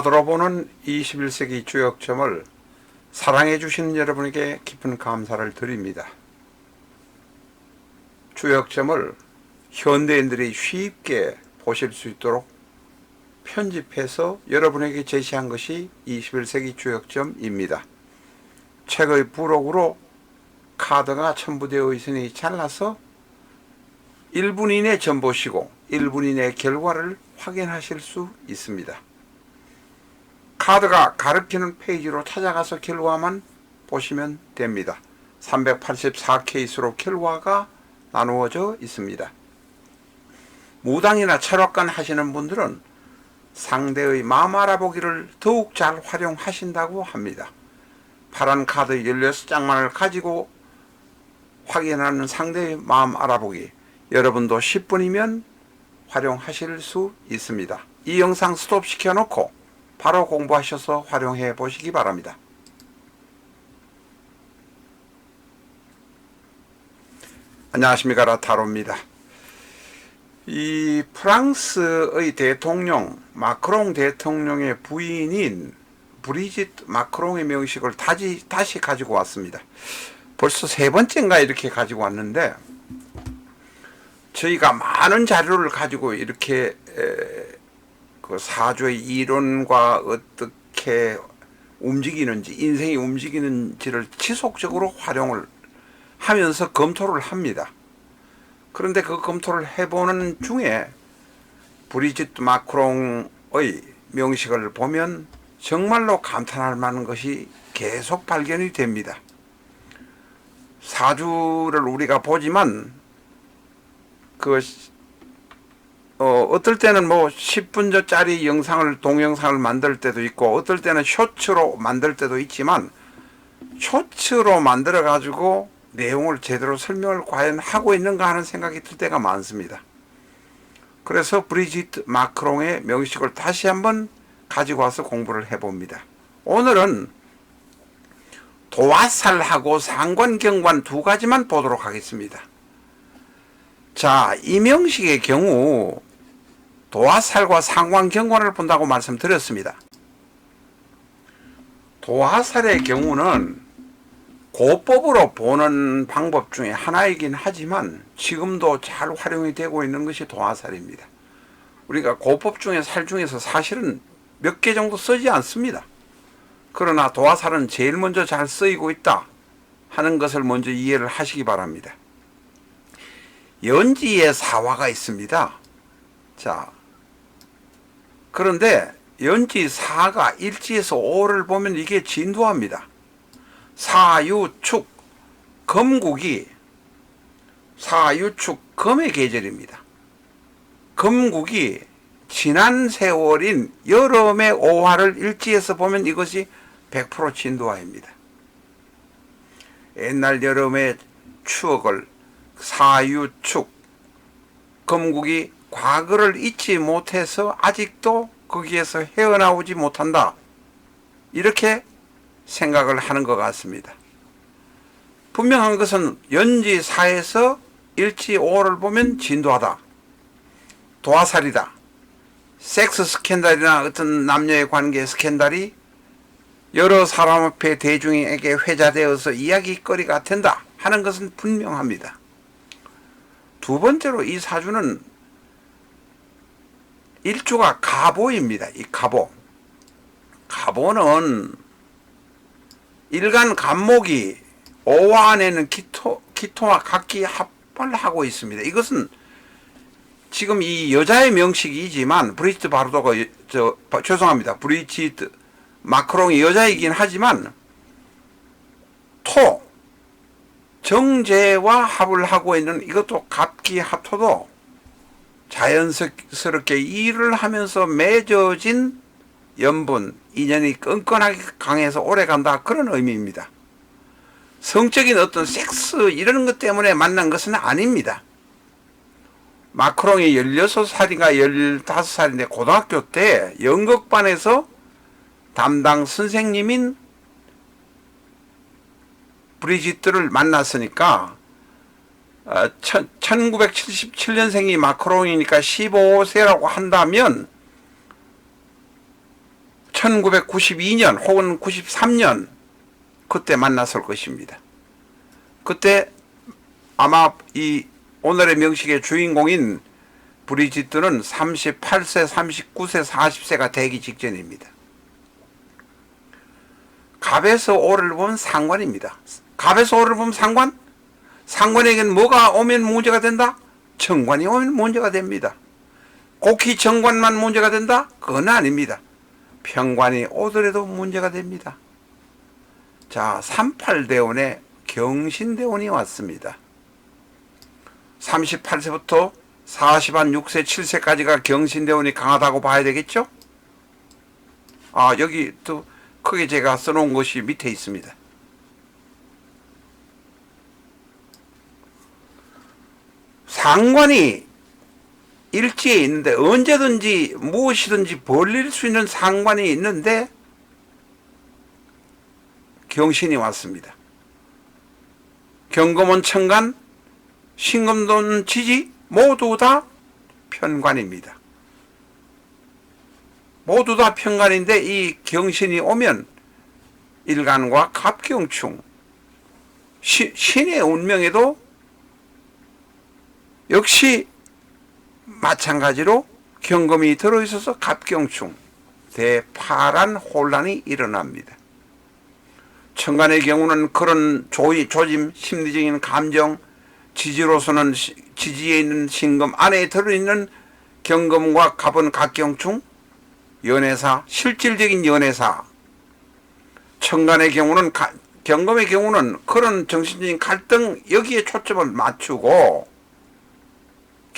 카드로 보는 21세기 주역점을 사랑해 주시는 여러분에게 깊은 감사를 드립니다. 주역점을 현대인들이 쉽게 보실 수 있도록 편집해서 여러분에게 제시한 것이 21세기 주역점입니다. 책의 부록으로 카드가 첨부되어 있으니 잘라서 1분 이내 점 보시고 1분 이내 결과를 확인하실 수 있습니다. 카드가 가르치는 페이지로 찾아가서 결과만 보시면 됩니다. 384케이스로 결과가 나누어져 있습니다. 무당이나 철학관 하시는 분들은 상대의 마음 알아보기를 더욱 잘 활용하신다고 합니다. 파란 카드 16장만을 가지고 확인하는 상대의 마음 알아보기 여러분도 10분이면 활용하실 수 있습니다. 이 영상 스톱 시켜 놓고 바로 공부하셔서 활용해 보시기 바랍니다. 안녕하십니까 라타로입니다. 이 프랑스의 대통령 마크롱 대통령의 부인인 브리짓 마크롱의 명식을 다시, 다시 가지고 왔습니다. 벌써 세 번째인가 이렇게 가지고 왔는데 저희가 많은 자료를 가지고 이렇게 그 사주의 이론과 어떻게 움직이는지 인생이 움직이는지를 지속적으로 활용을 하면서 검토를 합니다. 그런데 그 검토를 해보는 중에 브리짓 마크롱의 명식을 보면 정말로 감탄할 만한 것이 계속 발견이 됩니다. 사주를 우리가 보지만 그 어, 어떨 때는 뭐 10분짜리 영상을 동영상을 만들 때도 있고 어떨 때는 쇼츠로 만들 때도 있지만 쇼츠로 만들어 가지고 내용을 제대로 설명을 과연 하고 있는가 하는 생각이 들 때가 많습니다. 그래서 브리짓 마크롱의 명식을 다시 한번 가지고 와서 공부를 해봅니다. 오늘은 도화살하고 상관경관 두 가지만 보도록 하겠습니다. 자, 이 명식의 경우 도화살과 상관경관을 본다고 말씀드렸습니다. 도화살의 경우는 고법으로 보는 방법 중에 하나이긴 하지만 지금도 잘 활용이 되고 있는 것이 도화살입니다. 우리가 고법 중에 살 중에서 사실은 몇 개 정도 쓰지 않습니다. 그러나 도화살은 제일 먼저 잘 쓰이고 있다 하는 것을 먼저 이해를 하시기 바랍니다. 연지에 사화가 있습니다. 자, 그런데 연지 사가 일지에서 오를 보면 이게 진도합니다. 사유축 금국이 사유축 금의 계절입니다. 금국이 지난 세월인 여름의 오화를 일지에서 보면 이것이 100% 진도화입니다. 옛날 여름의 추억을 사유축 금국이 과거를 잊지 못해서 아직도 거기에서 헤어나오지 못한다. 이렇게 생각을 하는 것 같습니다. 분명한 것은 연지사에서 일지오를 보면 진도하다. 도화살이다. 섹스 스캔들이나 어떤 남녀의 관계 스캔들이 여러 사람 앞에 대중에게 회자되어서 이야기거리가 된다 하는 것은 분명합니다. 두 번째로 이 사주는 일주가 가보입니다. 이 가보. 가보는 일간 간목이 오화 안에는 기토, 기토와 각기 합을 하고 있습니다. 이것은 지금 이 여자의 명식이지만 브리지트 바르도가 저 죄송합니다. 브리지트 마크롱이 여자이긴 하지만 토 정제와 합을 하고 있는 이것도 갑기 합토도 자연스럽게 일을 하면서 맺어진 연분, 인연이 끈끈하게 강해서 오래 간다. 그런 의미입니다. 성적인 어떤 섹스 이런 것 때문에 만난 것은 아닙니다. 마크롱이 16살인가 15살인데 고등학교 때 연극반에서 담당 선생님인 브리지트를 만났으니까 1977년생이 어, 마크롱이니까 15세라고 한다면 1992년 혹은 93년 그때 만났을 것입니다. 그때 아마 이 오늘의 명식의 주인공인 브리지트는 38세, 39세, 40세가 되기 직전입니다. 갑에서 오를 보면 상관입니다. 갑에서 오를 보면 상관? 상관에겐 뭐가 오면 문제가 된다? 정관이 오면 문제가 됩니다. 곡히 정관만 문제가 된다? 그건 아닙니다. 평관이 오더라도 문제가 됩니다. 자, 38대원에 경신대원이 왔습니다. 38세부터 40한 6세, 7세까지가 경신대원이 강하다고 봐야 되겠죠? 아, 여기 또 크게 제가 써놓은 것이 밑에 있습니다. 상관이 일지에 있는데 언제든지 무엇이든지 벌릴 수 있는 상관이 있는데 경신이 왔습니다. 경금은 천간, 신금돈 지지 모두 다 편관입니다. 모두 다 편관인데 이 경신이 오면 일간과 갑경충 시- 신의 운명에도 역시 마찬가지로 경금이 들어있어서 갑경충 대파란 혼란이 일어납니다. 천간의 경우는 그런 조이, 조짐, 심리적인 감정, 지지로서는 시- 지지에 있는 신금 안에 들어있는 경금과 갑은 각경충, 연애사, 실질적인 연애사. 천간의 경우는 가- 경금의 경우는 그런 정신적인 갈등 여기에 초점을 맞추고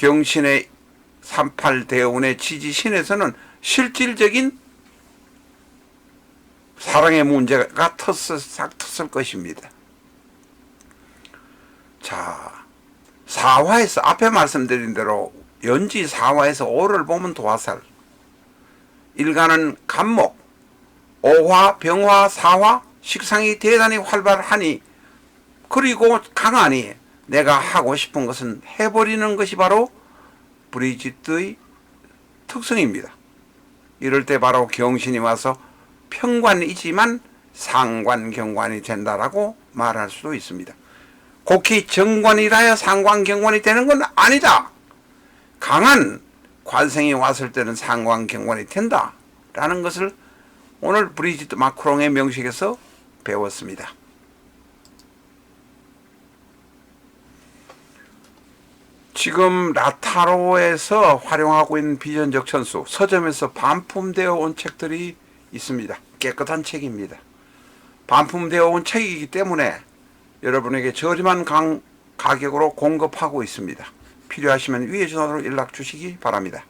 경신의 38대운의 지지신에서는 실질적인 사랑의 문제가 텄을, 싹 텄을 것입니다. 자, 사화에서 앞에 말씀드린 대로 연지 사화에서 오를 보면 도화살, 일간은 간목, 오화, 병화, 사화, 식상이 대단히 활발하니 그리고 강하니 내가 하고 싶은 것은 해버리는 것이 바로 브리지트의 특성입니다. 이럴 때 바로 경신이 와서 평관이지만 상관 경관이 된다라고 말할 수도 있습니다. 곡히 정관이라야 상관 경관이 되는 건 아니다. 강한 관생이 왔을 때는 상관 경관이 된다라는 것을 오늘 브리지트 마크롱의 명식에서 배웠습니다. 지금 라타로에서 활용하고 있는 비전적 천수 서점에서 반품되어 온 책들이 있습니다. 깨끗한 책입니다. 반품되어 온 책이기 때문에 여러분에게 저렴한 강, 가격으로 공급하고 있습니다. 필요하시면 위에 전화로 연락 주시기 바랍니다.